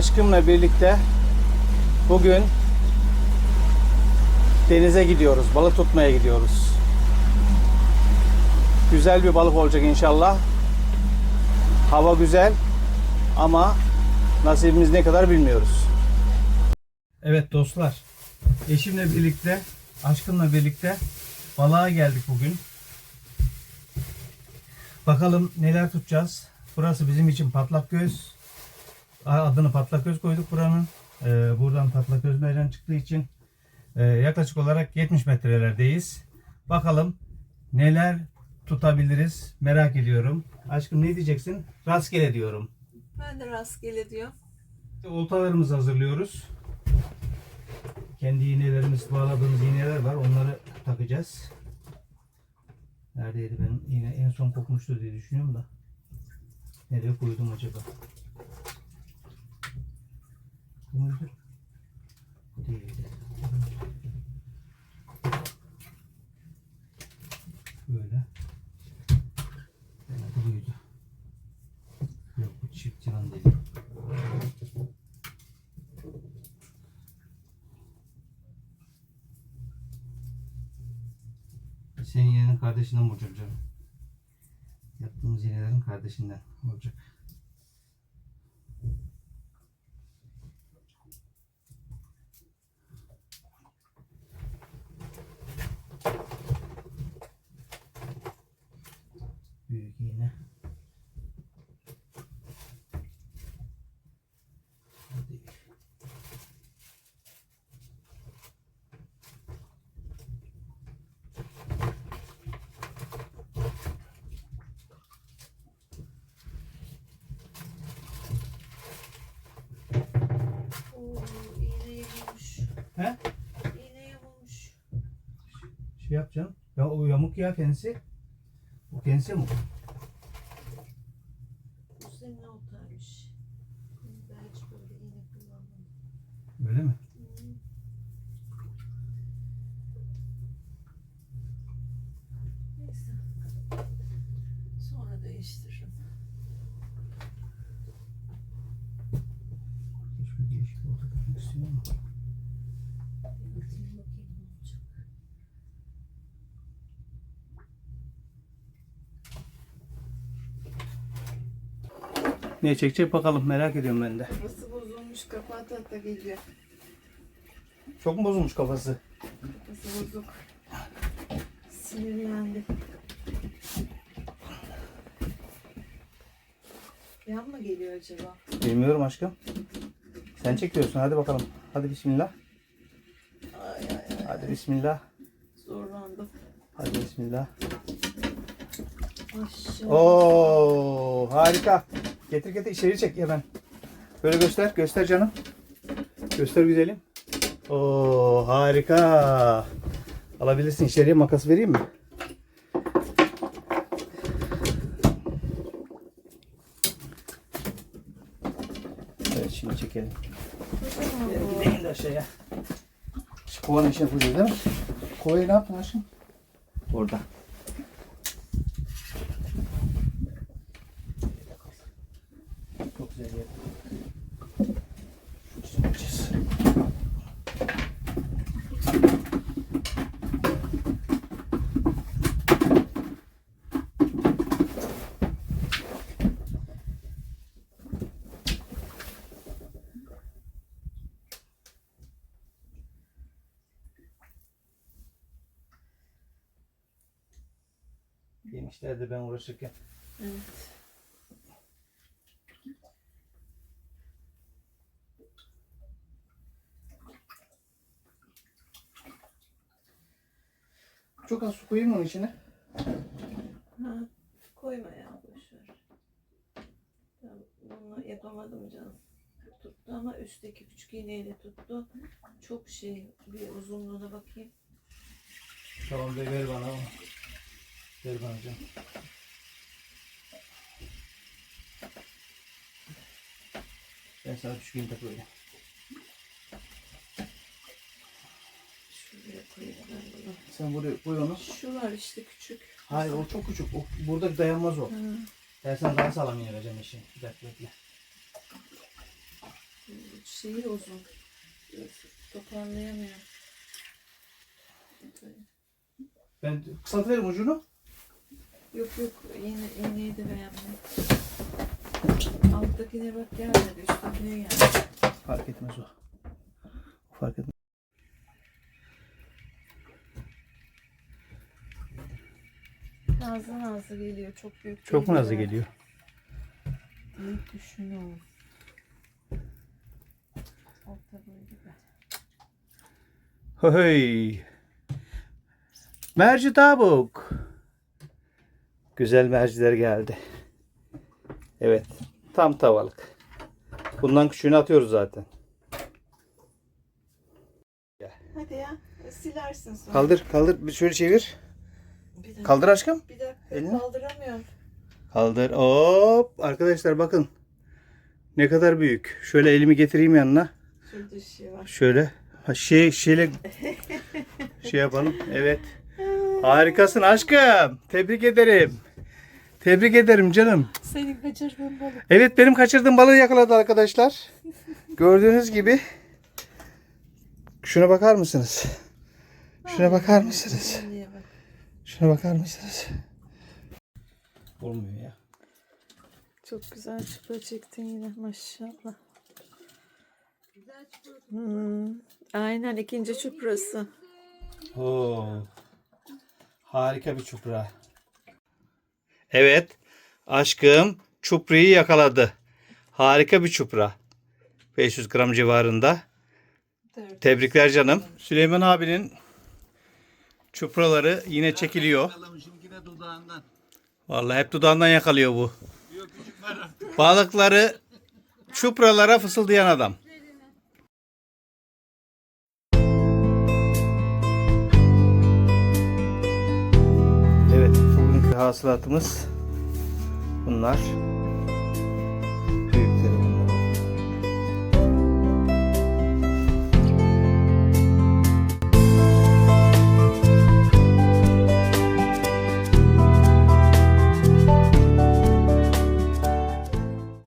aşkımla birlikte bugün denize gidiyoruz. Balık tutmaya gidiyoruz. Güzel bir balık olacak inşallah. Hava güzel ama nasibimiz ne kadar bilmiyoruz. Evet dostlar. Eşimle birlikte, aşkımla birlikte balığa geldik bugün. Bakalım neler tutacağız. Burası bizim için patlak göz. Adını patlak göz koyduk buranın. Ee, buradan patlak göz mercan çıktığı için e, yaklaşık olarak 70 metrelerdeyiz. Bakalım neler tutabiliriz merak ediyorum. Aşkım ne diyeceksin? Rastgele diyorum. Ben de rastgele diyor. Oltalarımızı hazırlıyoruz. Kendi iğnelerimiz, bağladığımız iğneler var. Onları takacağız. Neredeydi benim iğne? En son kokmuştu diye düşünüyorum da. Nereye koydum acaba? Bu değildi. Böyle. Herhalde buydu. Yok bu çift yılan değil. Senin yeğenin kardeşinden bulacağım canım. Yaptığımız iğnelerin kardeşinden olacak. Büyük iğne. Hadi. Oo, iğneye vurmuş. He? İğneye vurmuş. Şey yapacağım. Ya o yamuk ya kendisi. O kendisi mi? Bu senin oltaymış. Ben hiç böyle iğne kullanmadım. Öyle mi? Hmm. Neyse. Sonra değiştiririm. Hiçbir değişik oldu. Bakmak istiyorum ama. Bir atayım bakayım ne olacak. Ne çekecek bakalım merak ediyorum ben de. Kafası bozulmuş kapağı tahta geliyor. Çok mu bozulmuş kafası? Kafası bozuk. Sinirlendi. Yan mı geliyor acaba? Bilmiyorum aşkım. Sen çekiyorsun hadi bakalım. Hadi bismillah. Ay ay ay. Hadi bismillah. Zorlandım. Hadi bismillah. Aşağı. Oo harika. Getir getir içeri çek hemen. Böyle göster göster canım. Göster güzelim. Oo harika. Alabilirsin içeriye makas vereyim mi? Evet şimdi çekelim. Gidelim de aşağıya. Şu kovanın içine koyacağız değil mi? Kovayı ne yaptın aşkım? Orada. Yemişlerdi ben uğraşırken. Evet. Çok az su koyayım onun içine. Ha, koyma ya boşver. Ben bunu yapamadım canım. Tuttu ama üstteki küçük iğneyle tuttu. Çok şey bir uzunluğuna bakayım. Tamam ver, ver bana. Ver bana canım. Ben sana düşkün tak böyle. Şuraya koyayım ben bunu. Sen buraya koy onu. Şu var işte küçük. Hayır o çok küçük. O, burada dayanmaz o. Ha, Ben sana daha sağlam indireceğim işi. Bir dakika bekle. Şeyi uzun. Toparlayamıyorum. Ben kısaltıverim ucunu. Yok yok yine iğneyi de beğenmedim. Alttakine bak gelmedi üsttekine geldi. Fark etmez o. Fark etmez. Nazlı nazlı geliyor çok büyük. Çok mu nazlı geliyor? Büyük düşünüyorum. Orta boy gibi. Hey. Merci tavuk. Güzel merciler geldi. Evet. Tam tavalık. Bundan küçüğünü atıyoruz zaten. Hadi ya silersin sonra. Kaldır kaldır. Bir şöyle çevir. Bir dakika, Kaldır aşkım. bir dakika Elini. kaldıramıyorum. Kaldır. Hop. Arkadaşlar bakın. Ne kadar büyük. Şöyle elimi getireyim yanına. Şurada şey var. Şöyle. Ha, şey şeyle şey yapalım. Evet. Harikasın aşkım. Tebrik ederim. Tebrik ederim canım. Senin kaçırdığın balık. Evet benim kaçırdığım balığı yakaladı arkadaşlar. Gördüğünüz gibi. Şuna bakar mısınız? Şuna bakar mısınız? Şuna bakar mısınız? Olmuyor ya. Çok güzel çupra çektin yine maşallah. Hmm, aynen ikinci çuprası. Oo. Harika bir çupra. Evet. Aşkım çuprayı yakaladı. Harika bir çupra. 500 gram civarında. Dört. Tebrikler canım. Süleyman abinin çupraları yine çekiliyor. Vallahi hep dudağından yakalıyor bu. Balıkları çupralara fısıldayan adam. Hasılatımız bunlar.